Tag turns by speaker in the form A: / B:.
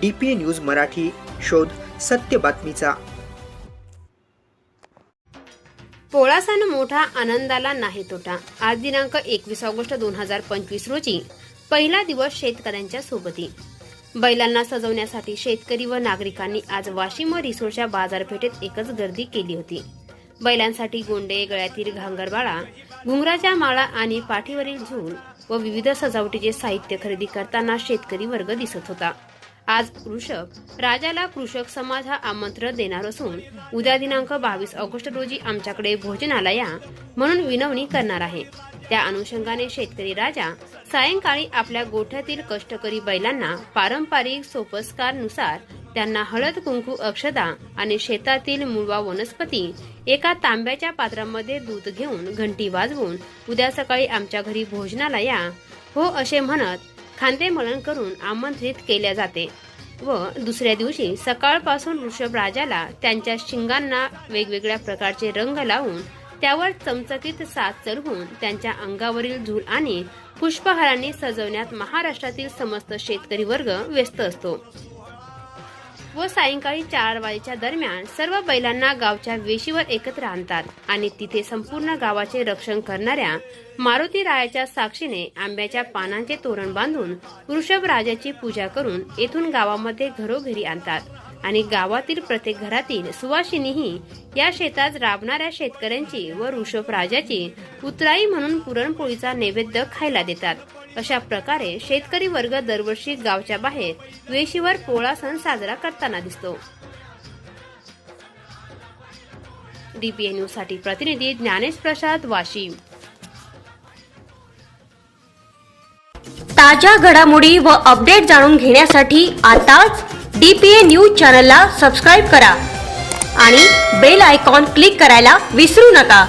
A: D P news Marathi शोध सत्य बातमीचा.
B: पोळा सण मोठा आनंदाला नाही तोटा. आज दिनांक एकवीस ऑगस्ट दोन हजार पंचवीस रोजी पहिला दिवस शेतकऱ्यांच्या सोबती. बैलांना सजवण्यासाठी शेतकरी व नागरिकांनी आज वाशिम व रिसोडच्या बाजारपेठेत एकच गर्दी केली होती. बैलांसाठी गोंडे गळ्यातील घांगरबाळा घुंगराच्या माळा आणि पाठीवरील झूल व विविध सजावटीचे साहित्य खरेदी करताना शेतकरी वर्ग दिसत होता. आज कृषक राजाला कृषक समाज हा आमंत्रण देणार असून उद्या दिनांक बावीस ऑगस्ट रोजी आमच्याकडे भोजनाला या म्हणून विनवणी करणार आहे. त्या अनुषंगाने शेतकरी राजा सायंकाळी आपल्या गोठ्यातील कष्टकरी बैलांना पारंपरिक सोपस्कारनुसार त्यांना हळद कुंकू अक्षदा आणि शेतातील मुळवा वनस्पती एका तांब्याच्या पात्रामध्ये दूध घेऊन घंटी वाजवून उद्या सकाळी आमच्या घरी भोजनाला या. हो असे म्हणत खांदेमळण करून आमंत्रित केल्या जाते व दुसऱ्या दिवशी सकाळपासून वृषभ राजाला त्यांच्या शिंगांना वेगवेगळ्या प्रकारचे रंग लावून त्यावर चमचकीत साथ चढवून त्यांच्या अंगावरील झूल आणि पुष्पहारांनी सजवण्यात महाराष्ट्रातील समस्त शेतकरी वर्ग व्यस्त असतो. व सायंकाळी चार वाजेच्या दरम्यान सर्व बैलांना गावच्या वेशीवर एकत्र आणतात आणि तिथे संपूर्ण गावाचे रक्षण करणाऱ्या मारुती रायाच्या साक्षीने आंब्याच्या पानांचे तोरण बांधून वृषभ राजाची पूजा करून येथून गावामध्ये घरोघरी आणतात. आणि गावातील प्रत्येक घरातील सुवासिनीही या शेतात राबणाऱ्या शेतकऱ्यांची व ऋषभ राजाची उतराई म्हणून पुरणपोळीचा नैवेद्य खायला देतात. अशा प्रकारे शेतकरी वर्ग दरवर्षी गावच्या बाहेर वेशीवर पोळा सण साजरा करताना दिसतो. डीपीए न्यूजसाठी प्रतिनिधी ज्ञानेश प्रसाद वाशिम
C: ताज्या घडामोडी व अपडेट जाणून घेण्यासाठी आताच डीपीए न्यूज चॅनलला सबस्क्राईब करा आणि बेल आयकॉन क्लिक करायला विसरू नका.